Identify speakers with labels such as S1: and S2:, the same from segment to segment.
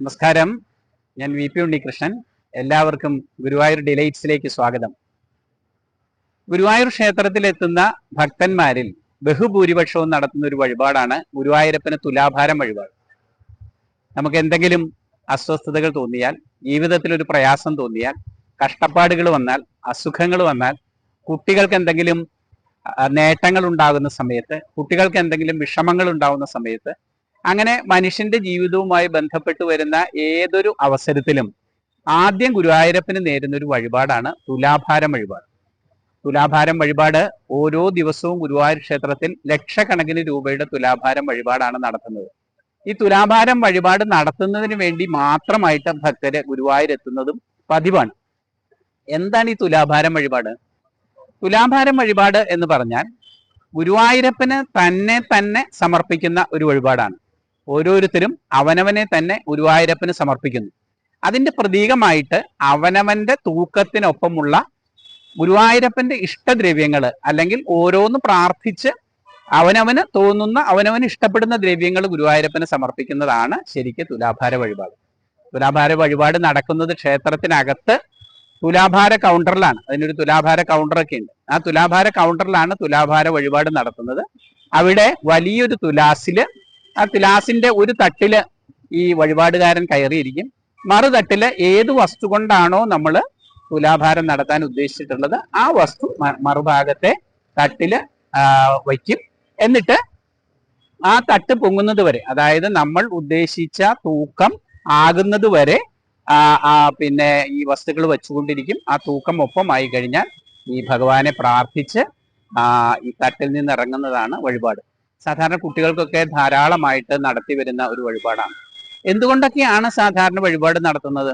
S1: നമസ്കാരം. ഞാൻ V P Unnikrishnan. എല്ലാവർക്കും ഗുരുവായൂർ ഡിലൈറ്റ്സിലേക്ക് സ്വാഗതം. ഗുരുവായൂർ ക്ഷേത്രത്തിൽ എത്തുന്ന ഭക്തന്മാരിൽ ബഹുഭൂരിപക്ഷവും നടത്തുന്ന ഒരു വഴിപാടാണ് ഗുരുവായൂരപ്പന് തുലാഭാരം വഴിപാട്. നമുക്ക് എന്തെങ്കിലും അസ്വസ്ഥതകൾ തോന്നിയാൽ ജീവിതത്തിൽ ഒരു പ്രയാസം തോന്നിയാൽ കഷ്ടപ്പാടുകൾ വന്നാൽ അസുഖങ്ങൾ വന്നാൽ കുട്ടികൾക്ക് എന്തെങ്കിലും നേട്ടങ്ങൾ ഉണ്ടാകുന്ന സമയത്ത് കുട്ടികൾക്ക് എന്തെങ്കിലും വിഷമങ്ങൾ ഉണ്ടാകുന്ന സമയത്ത് അങ്ങനെ മനുഷ്യന്റെ ജീവിതവുമായി ബന്ധപ്പെട്ട് വരുന്ന ഏതൊരു അവസരത്തിലും ആദ്യം ഗുരുവായൂരപ്പന് നേരുന്ന ഒരു വഴിപാടാണ് തുലാഭാരം വഴിപാട്. തുലാഭാരം വഴിപാട് ഓരോ ദിവസവും ഗുരുവായൂർ ക്ഷേത്രത്തിൽ ലക്ഷക്കണക്കിന് രൂപയുടെ തുലാഭാരം വഴിപാടാണ് നടത്തുന്നത്. ഈ തുലാഭാരം വഴിപാട് നടത്തുന്നതിന് വേണ്ടി മാത്രമായിട്ട് ഭക്തര് ഗുരുവായൂർ എത്തുന്നതും പതിവാണ്. എന്താണ് ഈ തുലാഭാരം വഴിപാട്? തുലാഭാരം വഴിപാട് എന്ന് പറഞ്ഞാൽ ഗുരുവായൂരപ്പന് തന്നെ തന്നെ സമർപ്പിക്കുന്ന ഒരു വഴിപാടാണ്. ഓരോരുത്തരും അവനവനെ തന്നെ ഗുരുവായൂരപ്പന് സമർപ്പിക്കുന്നു. അതിന്റെ പ്രതീകമായിട്ട് അവനവന്റെ തൂക്കത്തിനൊപ്പമുള്ള ഗുരുവായൂരപ്പന്റെ ഇഷ്ടദ്രവ്യങ്ങൾ അല്ലെങ്കിൽ ഓരോന്ന് പ്രാർത്ഥിച്ച് അവനവന് തോന്നുന്ന അവനവന് ഇഷ്ടപ്പെടുന്ന ദ്രവ്യങ്ങൾ ഗുരുവായൂരപ്പന് സമർപ്പിക്കുന്നതാണ് ശരിക്കും തുലാഭാര വഴിപാട്. തുലാഭാര വഴിപാട് നടക്കുന്നത് ക്ഷേത്രത്തിനകത്ത് തുലാഭാര കൗണ്ടറിലാണ്. അതിനൊരു തുലാഭാര കൗണ്ടറൊക്കെ ഉണ്ട്. ആ തുലാഭാര കൗണ്ടറിലാണ് തുലാഭാര വഴിപാട് നടത്തുന്നത്. അവിടെ വലിയൊരു തുലാസിൽ ആ ഗ്ലാസിന്റെ ഒരു തട്ടിൽ ഈ വഴിപാടുകാരൻ കയറിയിരിക്കും. മറുതട്ടിൽ ഏത് വസ്തു കൊണ്ടാണോ നമ്മൾ തുലാഭാരം നടത്താൻ ഉദ്ദേശിച്ചിട്ടുള്ളത് ആ വസ്തു മറുഭാഗത്തെ തട്ടിൽ വയ്ക്കും. എന്നിട്ട് ആ തട്ട് പൊങ്ങുന്നത് വരെ അതായത് നമ്മൾ ഉദ്ദേശിച്ച തൂക്കം ആകുന്നത് വരെ പിന്നെ ഈ വസ്തുക്കൾ വെച്ചുകൊണ്ടിരിക്കും. ആ തൂക്കം ഒപ്പമായി കഴിഞ്ഞാൽ ഈ ഭഗവാനെ പ്രാർത്ഥിച്ച് ഈ തട്ടിൽ നിന്ന് ഇറങ്ങുന്നതാണ് വഴിപാട്. സാധാരണ കുട്ടികൾക്കൊക്കെ ധാരാളമായിട്ട് നടത്തി വരുന്ന ഒരു വഴിപാടാണ്. എന്തുകൊണ്ടൊക്കെയാണ് സാധാരണ വഴിപാട് നടത്തുന്നത്?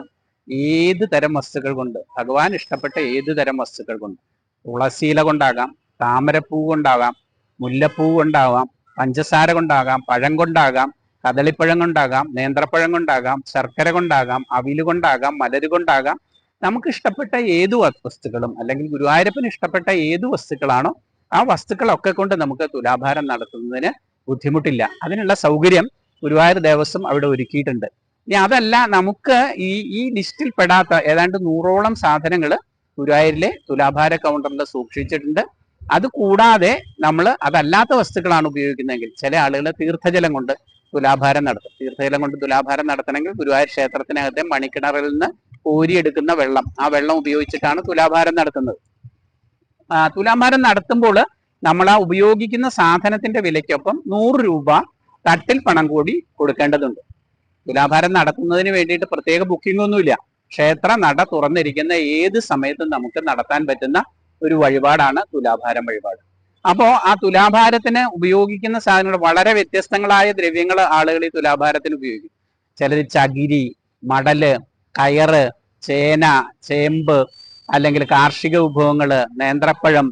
S1: ഏത് തരം വസ്തുക്കൾ കൊണ്ട്? ഭഗവാൻ ഇഷ്ടപ്പെട്ട ഏത് തരം വസ്തുക്കൾ കൊണ്ട്? തുളസിയില കൊണ്ടാകാം താമരപ്പൂ കൊണ്ടാകാം മുല്ലപ്പൂ കൊണ്ടാകാം പഞ്ചസാര കൊണ്ടാകാം പഴം കൊണ്ടാകാം കദളിപ്പഴം കൊണ്ടാകാം നേന്ത്രപ്പഴം കൊണ്ടാകാം ശർക്കര കൊണ്ടാകാം അവിൽ കൊണ്ടാകാം മലര് കൊണ്ടാകാം. നമുക്ക് ഇഷ്ടപ്പെട്ട ഏത് വസ്തുക്കളും അല്ലെങ്കിൽ ഗുരുവായൂരപ്പന് ഇഷ്ടപ്പെട്ട ഏത് വസ്തുക്കളാണോ ആ വസ്തുക്കളൊക്കെ കൊണ്ട് നമുക്ക് തുലാഭാരം നടത്തുന്നതിന് ബുദ്ധിമുട്ടില്ല. അതിനുള്ള സൗകര്യം ഗുരുവായൂർ ദേവസ്വം അവിടെ ഒരുക്കിയിട്ടുണ്ട്. ഇനി അതല്ല നമുക്ക് ഈ ഈ ലിസ്റ്റിൽ പെടാത്ത ഏതാണ്ട് നൂറോളം സാധനങ്ങൾ ഗുരുവായൂരിലെ തുലാഭാര കൗണ്ടറിൽ സൂക്ഷിച്ചിട്ടുണ്ട്. അത് കൂടാതെ നമ്മൾ അതല്ലാത്ത വസ്തുക്കളാണ് ഉപയോഗിക്കുന്നതെങ്കിൽ ചില ആളുകൾ തീർത്ഥജലം കൊണ്ട് തുലാഭാരം നടത്തും. തീർത്ഥജലം കൊണ്ട് തുലാഭാരം നടത്തണമെങ്കിൽ ഗുരുവായൂർ ക്ഷേത്രത്തിനകത്തെ മണിക്കിണറിൽ നിന്ന് കോരിയെടുക്കുന്ന വെള്ളം. ആ വെള്ളം ഉപയോഗിച്ചിട്ടാണ് തുലാഭാരം നടത്തുന്നത്. തുലാഭാരം നടത്തുമ്പോൾ നമ്മൾ ആ ഉപയോഗിക്കുന്ന സാധനത്തിന്റെ വിലയ്ക്കൊപ്പം നൂറ് രൂപ തട്ടിൽ പണം കൂടി കൊടുക്കേണ്ടതുണ്ട്. തുലാഭാരം നടത്തുന്നതിന് വേണ്ടിയിട്ട് പ്രത്യേക ബുക്കിംഗ് ഒന്നുമില്ല. ക്ഷേത്ര നട തുറന്നിരിക്കുന്ന ഏത് സമയത്തും നമുക്ക് നടത്താൻ പറ്റുന്ന ഒരു വഴിപാടാണ് തുലാഭാരം വഴിപാട്. അപ്പോൾ ആ തുലാഭാരത്തിന് ഉപയോഗിക്കുന്ന സാധനങ്ങൾ വളരെ വ്യത്യസ്തങ്ങളായ ദ്രവ്യങ്ങൾ ആളുകൾ ഈ തുലാഭാരത്തിന് ഉപയോഗിക്കും. ചിലത് ചകിരി മടൽ കയറ് ചേന ചേമ്പ് അല്ലെങ്കിൽ കാർഷിക വിഭവങ്ങൾ നേന്ത്രപ്പഴം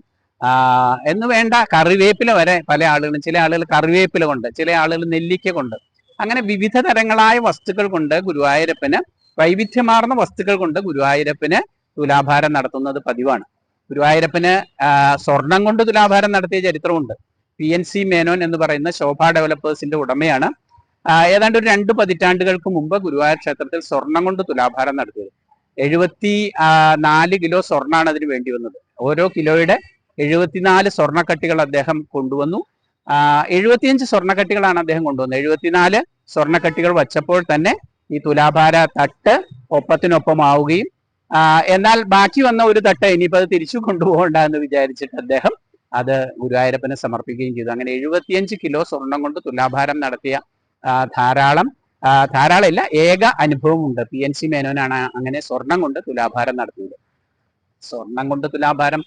S1: എന്ന് വേണ്ട കറിവേപ്പില വരെ പല ആളുകളും ചില ആളുകൾ കറിവേപ്പില കൊണ്ട് ചില ആളുകൾ നെല്ലിക്ക കൊണ്ട് അങ്ങനെ വിവിധ തരങ്ങളായ വസ്തുക്കൾ കൊണ്ട് ഗുരുവായൂരപ്പന് വൈവിധ്യമാർന്ന വസ്തുക്കൾ കൊണ്ട് ഗുരുവായൂരപ്പന് തുലാഭാരം നടത്തുന്നത് പതിവാണ്. ഗുരുവായൂരപ്പന് സ്വർണം കൊണ്ട് തുലാഭാരം നടത്തിയ ചരിത്രമുണ്ട്. പി എൻ സി മേനോൻ എന്ന് പറയുന്ന ശോഭ ഡെവലപ്പേഴ്സിന്റെ ഉടമയാണ്. ഏതാണ്ട് ഒരു രണ്ട് പതിറ്റാണ്ടുകൾക്ക് മുമ്പ് ഗുരുവായൂർ ക്ഷേത്രത്തിൽ സ്വർണം കൊണ്ട് തുലാഭാരം നടത്തിയത്. എഴുപത്തി നാല് കിലോ സ്വർണമാണ് അതിന് വേണ്ടി വന്നത്. ഓരോ കിലോയുടെ എഴുപത്തിനാല് സ്വർണക്കട്ടികൾ അദ്ദേഹം കൊണ്ടുവന്നു. എഴുപത്തിയഞ്ച് സ്വർണക്കട്ടികളാണ് അദ്ദേഹം കൊണ്ടുവന്നത്. എഴുപത്തിനാല് സ്വർണക്കട്ടികൾ വച്ചപ്പോൾ തന്നെ ഈ തുലാഭാര തട്ട് ഒപ്പത്തിനൊപ്പമാവുകയും എന്നാൽ ബാക്കി വന്ന ഒരു തട്ട് ഇനിയിപ്പോൾ അത് തിരിച്ചു കൊണ്ടുപോകണ്ട എന്ന് വിചാരിച്ചിട്ട് അദ്ദേഹം അത് ഗുരുവായൂരപ്പനെ സമർപ്പിക്കുകയും ചെയ്തു. അങ്ങനെ എഴുപത്തിയഞ്ച് കിലോ സ്വർണം കൊണ്ട് തുലാഭാരം നടത്തിയ ധാരാളം ധാരാളം ഇല്ല ഏക അനുഭവമുണ്ട്. പി എൻ സി മേനോനാണ് അങ്ങനെ സ്വർണം കൊണ്ട് തുലാഭാരം നടത്തുന്നത്. സ്വർണം കൊണ്ട് തുലാഭാരം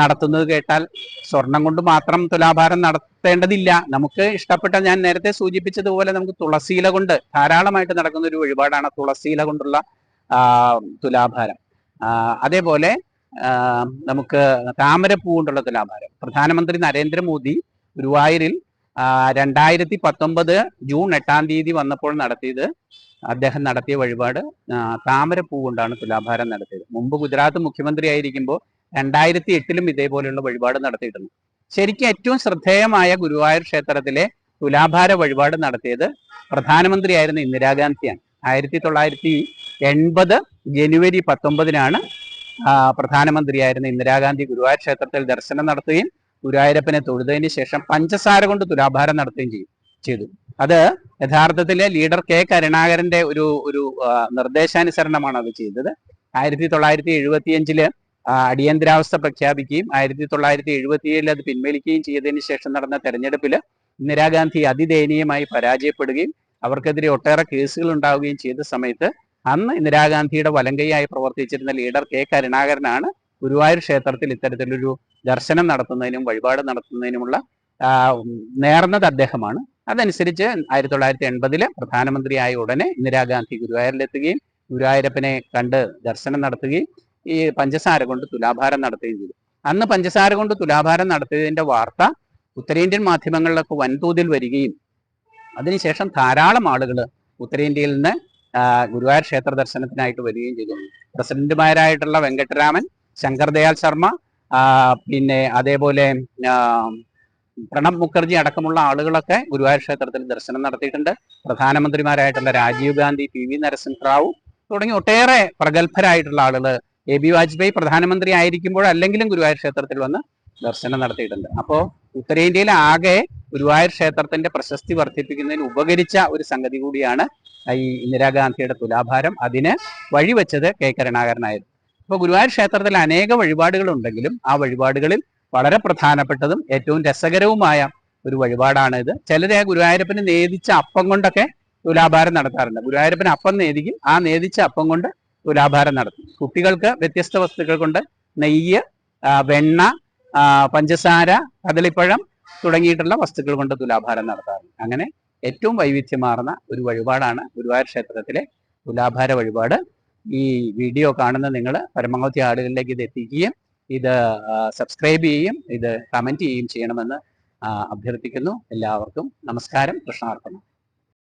S1: നടത്തുന്നത് കേട്ടാൽ സ്വർണം കൊണ്ട് മാത്രം തുലാഭാരം നടത്തേണ്ടതില്ല. നമുക്ക് ഇഷ്ടപ്പെട്ട ഞാൻ നേരത്തെ സൂചിപ്പിച്ചതുപോലെ നമുക്ക് തുളസിയില കൊണ്ട് ധാരാളമായിട്ട് നടക്കുന്ന ഒരു വഴിപാടാണ് തുളസിയില കൊണ്ടുള്ള തുലാഭാരം. അതേപോലെ നമുക്ക് താമരപ്പൂ കൊണ്ടുള്ള തുലാഭാരം. പ്രധാനമന്ത്രി നരേന്ദ്രമോദി ഗുരുവായൂരിൽ രണ്ടായിരത്തി പത്തൊമ്പത് ജൂൺ എട്ടാം തീയതി വന്നപ്പോൾ നടത്തിയത് അദ്ദേഹം നടത്തിയ വഴിപാട് താമരപ്പൂ കൊണ്ടാണ് തുലാഭാരം നടത്തിയത്. മുമ്പ് ഗുജറാത്ത് മുഖ്യമന്ത്രി ആയിരിക്കുമ്പോൾ രണ്ടായിരത്തി എട്ടിലും ഇതേപോലെയുള്ള വഴിപാട് നടത്തിയിട്ടുണ്ട്. ശരിക്കും ഏറ്റവും ശ്രദ്ധേയമായ ഗുരുവായൂർ ക്ഷേത്രത്തിലെ തുലാഭാര വഴിപാട് നടത്തിയത് പ്രധാനമന്ത്രിയായിരുന്ന ഇന്ദിരാഗാന്ധിയാണ്. ആയിരത്തി തൊള്ളായിരത്തി എൺപത് ജനുവരി പത്തൊമ്പതിനാണ് പ്രധാനമന്ത്രിയായിരുന്ന ഇന്ദിരാഗാന്ധി ഗുരുവായൂർ ക്ഷേത്രത്തിൽ ദർശനം നടത്തുകയും ഗുരുവായൂരപ്പനെ തൊഴുതതിന് ശേഷം പഞ്ചസാര കൊണ്ട് തുലാഭാരം നടത്തുകയും ചെയ്യും ചെയ്തു. അത് യഥാർത്ഥത്തിൽ ലീഡർ കെ കരുണാകരന്റെ ഒരു ഒരു നിർദ്ദേശാനുസരണമാണ് അത് ചെയ്തത്. ആയിരത്തി തൊള്ളായിരത്തി എഴുപത്തിയഞ്ചിൽ അടിയന്തരാവസ്ഥ പ്രഖ്യാപിക്കുകയും ആയിരത്തി തൊള്ളായിരത്തി എഴുപത്തിയേഴിൽ അത് പിൻവലിക്കുകയും ചെയ്തതിന് ശേഷം നടന്ന തെരഞ്ഞെടുപ്പിൽ ഇന്ദിരാഗാന്ധി അതിദയനീയമായി പരാജയപ്പെടുകയും അവർക്കെതിരെ ഒട്ടേറെ കേസുകൾ ഉണ്ടാവുകയും ചെയ്ത സമയത്ത് അന്ന് ഇന്ദിരാഗാന്ധിയുടെ വലങ്കയായി പ്രവർത്തിച്ചിരുന്ന ലീഡർ കെ കരുണാകരനാണ് ഗുരുവായൂർ ക്ഷേത്രത്തിൽ ഇത്തരത്തിലൊരു ദർശനം നടത്തുന്നതിനും വഴിപാട് നടത്തുന്നതിനുമുള്ള നേർന്നത് അദ്ദേഹമാണ്. അതനുസരിച്ച് ആയിരത്തി തൊള്ളായിരത്തി എൺപതിൽ പ്രധാനമന്ത്രിയായ ഉടനെ ഇന്ദിരാഗാന്ധി ഗുരുവായൂരിലെത്തുകയും ഗുരുവായൂരപ്പനെ കണ്ട് ദർശനം നടത്തുകയും ഈ പഞ്ചസാര കൊണ്ട് തുലാഭാരം നടത്തുകയും ചെയ്തു. അന്ന് പഞ്ചസാര കൊണ്ട് തുലാഭാരം നടത്തിയതിന്റെ വാർത്ത ഉത്തരേന്ത്യൻ മാധ്യമങ്ങളിലൊക്കെ വൻതോതിൽ വരികയും അതിനുശേഷം ധാരാളം ആളുകൾ ഉത്തരേന്ത്യയിൽ നിന്ന് ഗുരുവായൂർ ക്ഷേത്ര ദർശനത്തിനായിട്ട് വരികയും ചെയ്തു. പ്രസിഡന്റുമാരായിട്ടുള്ള വെങ്കട്ടരാമൻ ശങ്കർദയാൽ ശർമ്മ പിന്നെ അതേപോലെ പ്രണബ് മുഖർജി അടക്കമുള്ള ആളുകളൊക്കെ ഗുരുവായൂർ ക്ഷേത്രത്തിൽ ദർശനം നടത്തിയിട്ടുണ്ട്. പ്രധാനമന്ത്രിമാരായിട്ടുള്ള രാജീവ് ഗാന്ധി പി വി നരസിംഹറാവു തുടങ്ങി ഒട്ടേറെ പ്രഗത്ഭരായിട്ടുള്ള ആളുകൾ എ ബി വാജ്പേയി പ്രധാനമന്ത്രി ആയിരിക്കുമ്പോൾ അല്ലെങ്കിലും ഗുരുവായൂർ ക്ഷേത്രത്തിൽ വന്ന് ദർശനം നടത്തിയിട്ടുണ്ട്. അപ്പോൾ ഉത്തരേന്ത്യയിൽ ആകെ ഗുരുവായൂർ ക്ഷേത്രത്തിന്റെ പ്രശസ്തി വർദ്ധിപ്പിക്കുന്നതിന് ഉപകരിച്ച ഒരു സംഗതി കൂടിയാണ് ഈ ഇന്ദിരാഗാന്ധിയുടെ തുലാഭാരം. അതിന് വഴിവെച്ചത് കെ കരുണാകരനായിരുന്നു അപ്പോൾ ഗുരുവായൂർ ക്ഷേത്രത്തിൽ അനേക വഴിപാടുകളുണ്ടെങ്കിലും ആ വഴിപാടുകളിൽ വളരെ പ്രധാനപ്പെട്ടതും ഏറ്റവും രസകരവുമായ ഒരു വഴിപാടാണ് ഇത് ചിലരെ ഗുരുവായൂരപ്പന് നേദിച്ച അപ്പം കൊണ്ടൊക്കെ തുലാഭാരം നടത്താറുണ്ട്. ഗുരുവായൂരപ്പന് അപ്പം നേദിക്കും. ആ നേദിച്ച അപ്പം കൊണ്ട് തുലാഭാരം നടത്തും. കുട്ടികൾക്ക് വ്യത്യസ്ത വസ്തുക്കൾ കൊണ്ട് നെയ്യ് വെണ്ണ പഞ്ചസാര കദളിപ്പഴം തുടങ്ങിയിട്ടുള്ള വസ്തുക്കൾ കൊണ്ട് തുലാഭാരം നടത്താറുണ്ട്. അങ്ങനെ ഏറ്റവും വൈവിധ്യമാർന്ന ഒരു വഴിപാടാണ് ഗുരുവായൂർ ക്ഷേത്രത്തിലെ തുലാഭാര വഴിപാട്. ഈ വീഡിയോ കാണുന്ന നിങ്ങൾ പരമാവധി ആളുകളിലേക്ക് ഇത് എത്തിക്കുകയും ഇത് സബ്സ്ക്രൈബ് ചെയ്യുകയും ഇത് കമന്റ് ചെയ്യുകയും ചെയ്യണമെന്ന് അഭ്യർത്ഥിക്കുന്നു. എല്ലാവർക്കും നമസ്കാരം കൃഷ്ണാർപ്പണം.